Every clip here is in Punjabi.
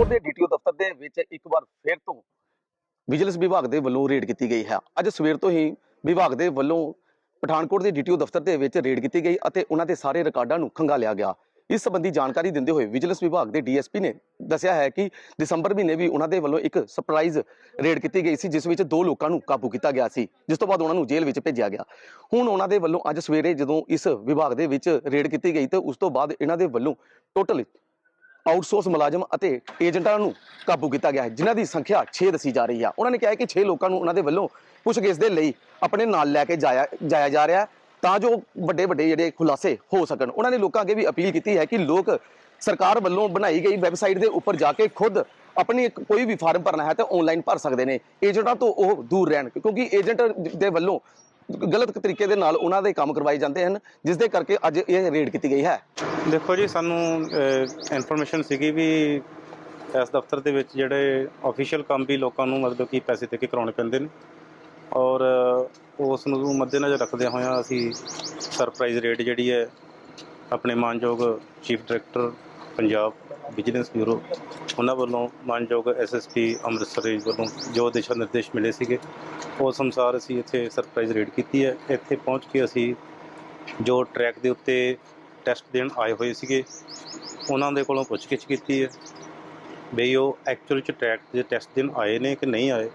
ਫਿਰੋਜ਼ਪੁਰ ਦੇ ਡੀਟੀਓ ਦਫ਼ਤਰ ਦੇ ਵਿੱਚ ਇੱਕ ਵਾਰ ਫਿਰ ਤੋਂ ਵਿਜੀਲੈਂਸ ਵਿਭਾਗ ਦੇ ਵੱਲੋਂ ਰੇਡ ਕੀਤੀ ਗਈ ਹੈ। ਅੱਜ ਸਵੇਰ ਤੋਂ ਹੀ ਵਿਭਾਗ ਦੇ ਵੱਲੋਂ ਪਠਾਨਕੋਟ ਦੇ ਡੀਟੀਓ ਦਫ਼ਤਰ ਦੇ ਵਿੱਚ ਰੇਡ ਕੀਤੀ ਗਈ ਅਤੇ ਉਹਨਾਂ ਦੇ ਸਾਰੇ ਰਿਕਾਰਡਾਂ ਨੂੰ ਖੰਗਾਲਿਆ ਗਿਆ। ਇਸ ਸੰਬੰਧੀ ਜਾਣਕਾਰੀ ਦਿੰਦੇ ਹੋਏ ਵਿਜੀਲੈਂਸ ਵਿਭਾਗ ਦੇ ਡੀਐਸਪੀ ਨੇ ਦੱਸਿਆ ਹੈ ਕਿ ਦਸੰਬਰ ਮਹੀਨੇ ਵੀ ਉਹਨਾਂ ਦੇ ਵੱਲੋਂ ਇੱਕ ਸਰਪ੍ਰਾਈਜ਼ ਰੇਡ ਕੀਤੀ ਗਈ ਸੀ, ਜਿਸ ਵਿੱਚ ਦੋ ਲੋਕਾਂ ਨੂੰ ਕਾਬੂ ਕੀਤਾ ਗਿਆ ਸੀ, ਜਿਸ ਤੋਂ ਬਾਅਦ ਉਹਨਾਂ ਨੂੰ ਜੇਲ੍ਹ ਵਿੱਚ ਭੇਜਿਆ ਗਿਆ। ਹੁਣ ਉਹਨਾਂ ਦੇ ਵੱਲੋਂ ਅੱਜ ਸਵੇਰੇ ਜਦੋਂ ਇਸ ਵਿਭਾਗ ਦੇ ਵਿੱਚ ਰੇਡ ਕੀਤੀ ਗਈ ਤੇ ਉਸ ਤੋਂ ਬਾਅਦ ਇਹਨਾਂ ਦੇ ਵੱਲੋਂ ਟੋਟਲ ਆਊਟਸੋਰਸ ਮੁਲਾਜ਼ਮ ਅਤੇ ਏਜੰਟਾਂ ਨੂੰ ਕਾਬੂ ਕੀਤਾ ਗਿਆ ਹੈ, ਜਿਨ੍ਹਾਂ ਦੀ ਸੰਖਿਆ 6 ਦੱਸੀ ਜਾ ਰਹੀ ਹੈ ਉਹਨਾਂ ਨੇ ਕਿਹਾ ਕਿ 6 ਲੋਕਾਂ ਨੂੰ ਉਹਨਾਂ ਦੇ ਵੱਲੋਂ ਪੁੱਛਗਿੱਛ ਦੇ ਲਈ ਆਪਣੇ ਨਾਲ ਲੈ ਕੇ ਜਾਇਆ ਜਾਇਆ ਜਾ ਰਿਹਾ ਤਾਂ ਜੋ ਵੱਡੇ ਵੱਡੇ ਜਿਹੜੇ ਖੁਲਾਸੇ ਹੋ ਸਕਣ। ਉਹਨਾਂ ਨੇ ਲੋਕਾਂ ਅੱਗੇ ਵੀ ਅਪੀਲ ਕੀਤੀ ਹੈ ਕਿ ਲੋਕ ਸਰਕਾਰ ਵੱਲੋਂ ਬਣਾਈ ਗਈ ਵੈਬਸਾਈਟ ਦੇ ਉੱਪਰ ਜਾ ਕੇ ਖੁਦ ਆਪਣੀ ਕੋਈ ਵੀ ਫਾਰਮ ਭਰਨਾ ਹੈ ਤਾਂ ਆਨਲਾਈਨ ਭਰ ਸਕਦੇ ਨੇ। ਏਜੰਟਾਂ ਤੋਂ ਉਹ ਦੂਰ ਰਹਿਣ, ਕਿਉਂਕਿ ਏਜੰਟ ਦੇ ਵੱਲੋਂ ਗਲਤ ਤਰੀਕੇ ਦੇ ਨਾਲ ਉਹਨਾਂ ਦੇ ਕੰਮ ਕਰਵਾਏ ਜਾਂਦੇ ਹਨ, ਜਿਸ ਦੇ ਕਰਕੇ ਅੱਜ ਇਹ ਰੇਡ ਕੀਤੀ ਗਈ ਹੈ। ਦੇਖੋ ਜੀ, ਸਾਨੂੰ ਇਨਫੋਰਮੇਸ਼ਨ ਸੀਗੀ ਵੀ ਇਸ ਦਫ਼ਤਰ ਦੇ ਵਿੱਚ ਜਿਹੜੇ ਅਫੀਸ਼ੀਅਲ ਕੰਮ ਵੀ ਲੋਕਾਂ ਨੂੰ ਮਤਲਬ ਕਿ ਪੈਸੇ ਦੇ ਕੇ ਕਰਾਉਣੇ ਪੈਂਦੇ ਨੇ। ਔਰ ਉਸ ਨੂੰ ਮੱਦੇਨਜ਼ਰ ਰੱਖਦਿਆਂ ਹੋਇਆਂ ਅਸੀਂ ਸਰਪ੍ਰਾਈਜ਼ ਰੇਟ ਜਿਹੜੀ ਹੈ, ਆਪਣੇ ਮਾਨਯੋਗ chief director Punjab vigilance bureau ਉਹਨਾਂ ਵੱਲੋਂ ਮਾਨਯੋਗ ਐਸਐਸਪੀ ਅੰਮ੍ਰਿਤਸਰ ਰੇਂਜ ਵੱਲੋਂ ਜੋ ਦਿਸ਼ਾ ਨਿਰਦੇਸ਼ ਮਿਲੇ ਸੀਗੇ, ਉਸ ਅਨੁਸਾਰ ਅਸੀਂ ਇੱਥੇ ਸਰਪ੍ਰਾਈਜ਼ ਰੇਡ ਕੀਤੀ ਹੈ। ਇੱਥੇ ਪਹੁੰਚ ਕੇ ਅਸੀਂ ਜੋ ਟਰੈਕ ਦੇ ਉੱਤੇ ਟੈਸਟ ਦੇਣ ਆਏ ਹੋਏ ਸੀਗੇ, ਉਹਨਾਂ ਦੇ ਕੋਲੋਂ ਪੁੱਛਗਿੱਛ ਕੀਤੀ ਹੈ ਬਈ ਉਹ ਐਕਚੁਅਲ ਚ ਟਰੈਕ ਦੇ ਟੈਸਟ ਦੇਣ ਆਏ ਨੇ ਕਿ ਨਹੀਂ ਆਏ।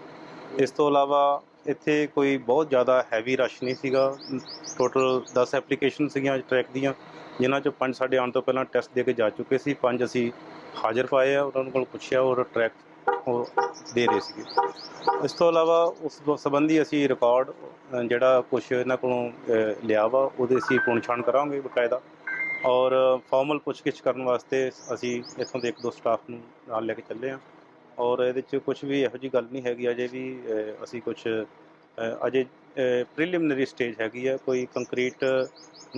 ਇਸ ਤੋਂ ਇਲਾਵਾ ਇੱਥੇ ਕੋਈ ਬਹੁਤ ਜ਼ਿਆਦਾ ਹੈਵੀ ਰਸ਼ ਨਹੀਂ ਸੀਗਾ। ਟੋਟਲ 10 ਐਪਲੀਕੇਸ਼ਨ ਸੀਗੀਆਂ ਟਰੈਕ ਦੀਆਂ, ਜਿਨ੍ਹਾਂ ਚੋਂ ਪੰਜ ਸਾਡੇ ਆਉਣ ਤੋਂ ਪਹਿਲਾਂ ਟੈਸਟ ਦੇ ਕੇ ਜਾ ਚੁੱਕੇ ਸੀ, ਪੰਜ ਅਸੀਂ ਹਾਜ਼ਰ ਪਾਏ ਆ, ਉਹਨਾਂ ਕੋਲ ਪੁੱਛਿਆ ਔਰ ਟਰੈਕ ਉਹ ਦੇ ਰਹੇ ਸੀਗੇ। ਇਸ ਤੋਂ ਇਲਾਵਾ ਉਸ ਸੰਬੰਧੀ ਅਸੀਂ ਰਿਕਾਰਡ ਜਿਹੜਾ ਕੁਝ ਇਹਨਾਂ ਕੋਲੋਂ ਲਿਆ ਵਾ, ਉਹਦੇ ਅਸੀਂ ਪੁਣਛਾਣ ਕਰਾਂਗੇ ਬਕਾਇਦਾ। ਔਰ ਫਾਰਮਲ ਪੁੱਛਗਿੱਛ ਕਰਨ ਵਾਸਤੇ ਅਸੀਂ ਇੱਥੋਂ ਦੇ ਇੱਕ ਦੋ ਸਟਾਫ ਨੂੰ ਨਾਲ ਲੈ ਕੇ ਚੱਲੇ ਹਾਂ ਔਰ ਇਹਦੇ 'ਚ ਕੁਝ ਵੀ ਇਹੋ ਜੀ ਗੱਲ ਨਹੀਂ ਹੈਗੀ ਅਜੇ ਵੀ ਅਸੀਂ ਕੁਝ ਅਜੇ ਪ੍ਰੀਲਿਮਿਨਰੀ ਸਟੇਜ ਹੈਗੀ ਹੈ ਕੋਈ ਕੰਕਰੀਟ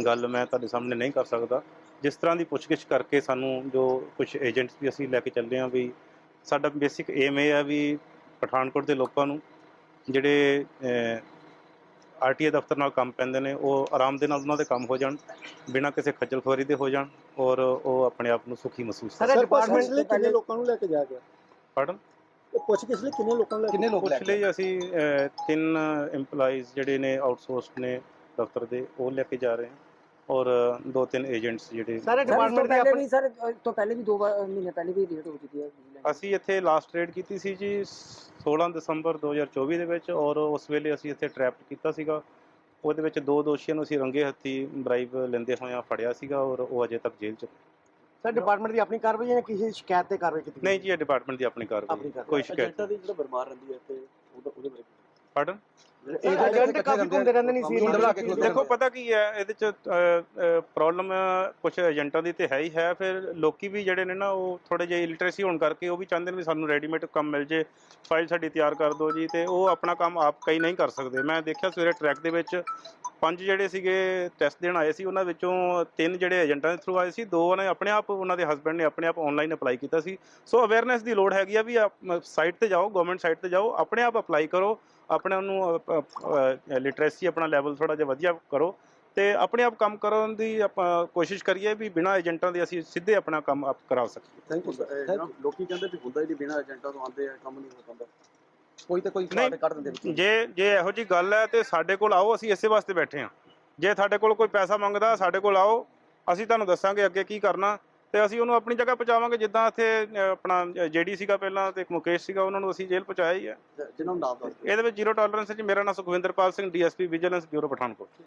ਗੱਲ ਮੈਂ ਤੁਹਾਡੇ ਸਾਹਮਣੇ ਨਹੀਂ ਕਰ ਸਕਦਾ। ਜਿਸ ਤਰ੍ਹਾਂ ਦੀ ਪੁੱਛਗਿੱਛ ਕਰਕੇ ਸਾਨੂੰ ਜੋ ਕੁਝ ਏਜੰਟਸ ਵੀ ਅਸੀਂ ਲੈ ਕੇ ਚੱਲੇ ਹਾਂ ਵੀ ਸਾਡਾ ਬੇਸਿਕ ਏਮ ਇਹ ਹੈ ਵੀ ਪਠਾਨਕੋਟ ਦੇ ਲੋਕਾਂ ਨੂੰ ਜਿਹੜੇ ਆਰਟੀਏ ਦਫ਼ਤਰ ਨਾਲ ਕੰਮ ਪੈਂਦੇ ਨੇ ਉਹ ਆਰਾਮ ਦੇ ਨਾਲ ਉਹਨਾਂ ਦੇ ਕੰਮ ਹੋ ਜਾਣ ਬਿਨਾਂ ਕਿਸੇ ਖੱਜਲ ਖੁਆਰੀ ਦੇ ਹੋ ਜਾਣ ਔਰ ਉਹ ਆਪਣੇ ਆਪ ਨੂੰ ਸੁਖੀ ਮਹਿਸੂਸ ਕਰਨ। ਸਰ ਡਿਪਾਰਟਮੈਂਟ ਲਈ ਕਿੰਨੇ ਲੋਕਾਂ ਨੂੰ ਲੈ ਕੇ ਜਾ ਗਿਆ ਪੜਨ ਇਹ ਪੁੱਛ ਕਿਸ ਲਈ ਕਿੰਨੇ ਲੋਕਾਂ ਨੂੰ ਕਿੰਨੇ ਲੋਕ ਲੈ ਪੁੱਛ ਲਈ ਅਸੀਂ ਅਹ, ਤਿੰਨ EMPLOYEES ਜਿਹੜੇ ਨੇ ਆਊਟਸੋਰਸਡ ਨੇ ਦਫ਼ਤਰ ਦੇ ਉਹ ਲੈ ਕੇ ਜਾ ਰਹੇ ਹਾਂ। ਔਰ ਅ, ਦੋ ਤਿੰਨ ਏਜੰਟਸ ਜਿਹੜੇ ਸਾਰੇ ਡਿਪਾਰਟਮੈਂਟ ਦੇ ਆਪਣੇ? ਸਰ ਇਸ ਤੋਂ ਪਹਿਲੇ ਵੀ ਦੋ ਵਾਰ ਮਹੀਨੇ ਪਹਿਲੇ ਵੀ ਰੇਟ ਹੋ ਚੁੱਕੀ ਹੈ। ਅਸੀਂ ਇੱਥੇ ਲਾਸਟ ਰੇਡ ਕੀਤੀ ਸੀ ਜੀ 16 ਦਸੰਬਰ 2024 ਦੇ ਵਿੱਚ ਔਰ ਉਸ ਵੇਲੇ ਅਸੀਂ ਇੱਥੇ ਟ੍ਰੈਪ ਕੀਤਾ ਸੀਗਾ। ਉਹਦੇ ਵਿੱਚ ਦੋ ਦੋਸ਼ੀਆਂ ਨੂੰ ਅਸੀਂ ਰੰਗੇ ਹੱਥੀ ਬ੍ਰਾਈਬ ਲੈਂਦੇ ਹੋਇਆਂ ਫੜਿਆ ਸੀਗਾ ਔਰ ਉਹ ਅਜੇ ਤੱਕ ਜੇਲ੍ਹ 'ਚ ਸਰ ਡਿਪਾਰਟਮੈਂਟ ਦੀ ਆਪਣੀ ਕਾਰਵਾਈ ਹੈ ਕਿਸੇ ਸ਼ਿਕਾਇਤ ਤੇ ਕਾਰਵਾਈ ਕੀਤੀ ਨਹੀਂ ਜੀ ਇਹ ਡਿਪਾਰਟਮੈਂਟ ਦੀ ਆਪਣੀ ਕਾਰਵਾਈ ਆਪਣੀ ਹੈ। ਕਾਰਵਾਈ। ਕੋਈ ਸ਼ਿਕਾਇਤ ਦੀ ਜਿਹੜਾ ਬਰਮਾਰ ਰਹਿੰਦੀ ਹੈ ਤੇ ਉਹਦਾ ਉਹਦੇ ਬਾਰੇ ਪੜਨ ਏਜੰਟ ਕਾਫੀ ਘੁੰਮਦੇ ਰਹਿੰਦੇ ਨਹੀਂ ਸੀ ਝੁੰਡ ਬਣਾ ਕੇ ਖਲੋਤੇ ਦੇਖੋ ਪਤਾ ਕੀ ਹੈ ਇਹਦੇ ਚ ਪ੍ਰੋਬਲਮ ਕੁਝ ਏਜੰਟਾਂ ਦੀ ਤੇ ਹੈ ਹੀ ਹੈ ਫਿਰ ਲੋਕੀ ਵੀ ਜਿਹੜੇ ਨੇ ਨਾ ਉਹ ਥੋੜੇ ਜਿਹੇ ਇਲਿਟਰੇਸੀ ਹੋਣ ਕਰਕੇ ਉਹ ਵੀ ਚਾਹੁੰਦੇ ਨੇ ਵੀ ਸਾਨੂੰ ਰੈਡੀਮੇਡ ਕੰਮ ਮਿਲ ਜੇ ਫਾਈਲ ਸਾਡੀ ਤਿਆਰ ਕਰ ਦਿਓ ਜੀ ਤੇ ਉਹ ਆਪਣਾ ਕੰਮ ਆਪ ਕਈ ਨਹੀਂ ਕਰ ਸਕਦੇ। ਮੈਂ ਦੇਖਿਆ ਸਵੇਰੇ ਟਰੈਕ ਦੇ ਵਿੱਚ ਪੰਜ ਜਿਹੜੇ ਸੀਗੇ ਟੈਸਟ ਦੇਣ ਆਏ ਸੀ ਉਹਨਾਂ ਵਿੱਚੋਂ ਤਿੰਨ ਜਿਹੜੇ ਏਜੰਟਾਂ ਦੇ ਥਰੂ ਆਏ ਸੀ ਦੋ ਨੇ ਆਪਣੇ ਆਪ ਉਹਨਾਂ ਦੇ ਹਸਬੰਡ ਨੇ ਆਪਣੇ ਆਪ ਆਨਲਾਈਨ ਅਪਲਾਈ ਕੀਤਾ ਸੀ। ਸੋ ਅਵੇਅਰਨੈਸ ਦੀ ਲੋੜ ਹੈਗੀ ਆ ਵੀ ਸਾਈਟ ਤੇ ਜਾਓ ਗਵਰਨਮੈਂਟ ਸਾਈਟ ਤੇ ਜਾਓ ਆਪਣੇ ਆਪ ਅਪਲਾਈ ਕਰੋ ਆਪਣੇ ਨੂੰ ਲਿਟਰੇਸੀ ਆਪਣਾ ਲੈਵਲ ਥੋੜਾ ਜਿਹਾ ਵਧੀਆ ਕਰੋ ਤੇ ਆਪਣੇ ਆਪ ਕੰਮ ਕਰਨ ਦੀ ਆਪਾਂ ਕੋਸ਼ਿਸ਼ ਕਰੀਏ ਵੀ ਬਿਨਾਂ ਏਜੰਟਾਂ ਦੇ ਅਸੀਂ ਸਿੱਧੇ ਆਪਣਾ ਕੰਮ ਆਪ ਕਰਾ ਸਕੀਏ। ਥੈਂਕ ਯੂ ਲੋਕੀ ਕਹਿੰਦੇ ਵੀ ਹੁੰਦਾ ਹੀ ਨਹੀਂ ਬਿਨਾਂ ਏਜੰਟਾਂ ਤੋਂ ਆਉਂਦੇ ਆ ਕੰਮ ਨਹੀਂ ਹੋ ਪਾਉਂਦਾ। ਕੋਈ ਤੇ ਕੋਈ ਨਹੀਂ। ਕਾਰਡ ਕੱਢ ਦਿੰਦੇ ਵਿੱਚ ਜੇ ਜੇ ਇਹੋ ਜੀ ਗੱਲ ਹੈ ਤੇ ਸਾਡੇ ਕੋਲ ਆਓ ਅਸੀਂ ਇਸੇ ਵਾਸਤੇ ਬੈਠੇ ਹਾਂ। ਜੇ ਤੁਹਾਡੇ ਕੋਲ ਕੋਈ ਪੈਸਾ ਮੰਗਦਾ ਸਾਡੇ ਕੋਲ ਆਓ ਅਸੀਂ ਤੁਹਾਨੂੰ ਦੱਸਾਂਗੇ ਅੱਗੇ ਕੀ ਕਰਨਾ। ਤੇ ਅਸੀਂ ਉਹਨੂੰ ਆਪਣੀ ਜਗ੍ਹਾ ਪਹੁੰਚਾਵਾਂਗੇ ਜਿੱਦਾਂ ਇੱਥੇ ਅ, ਆਪਣਾ ਜੇਡੀ ਸੀਗਾ ਪਹਿਲਾਂ ਤੇ ਇੱਕ ਮੁਕੇਸ਼ ਸੀਗਾ ਉਹਨਾਂ ਨੂੰ ਅਸੀਂ ਜੇਲ੍ਹ ਪਹੁੰਚਾਇਆ ਹੀ ਹੈ। ਜਿਹਨਾਂ ਨੂੰ ਨਾਮ ਦੱਸ ਦਿਓ। ਇਹਦੇ ਵਿੱਚ ਜ਼ੀਰੋ ਟੋਲਰੈਂਸ ਹੈ ਜੀ। ਮੇਰਾ ਨਾਮ Sukhwinderpal Singh DSP vigilance bureau Pathankot.